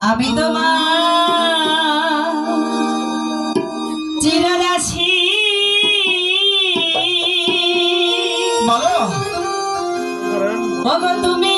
আমি তোমার চিরদাসী বলো। তুমি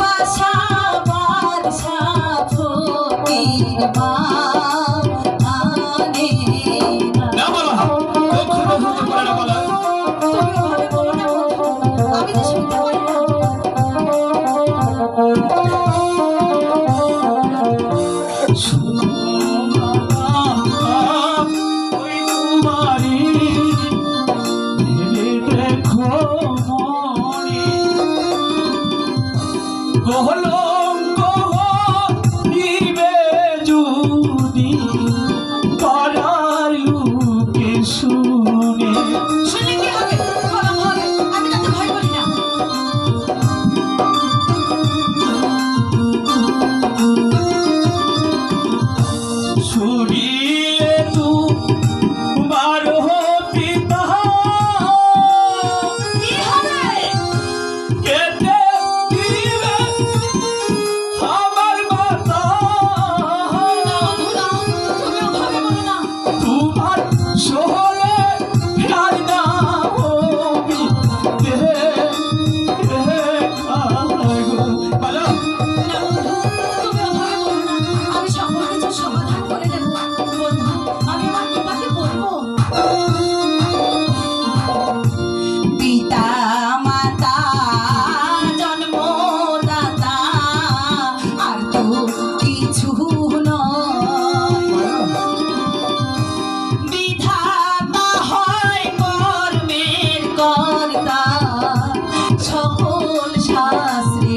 बादशाह बादशाह धोती बादशाह তোমারি সকল শাস্ত্রী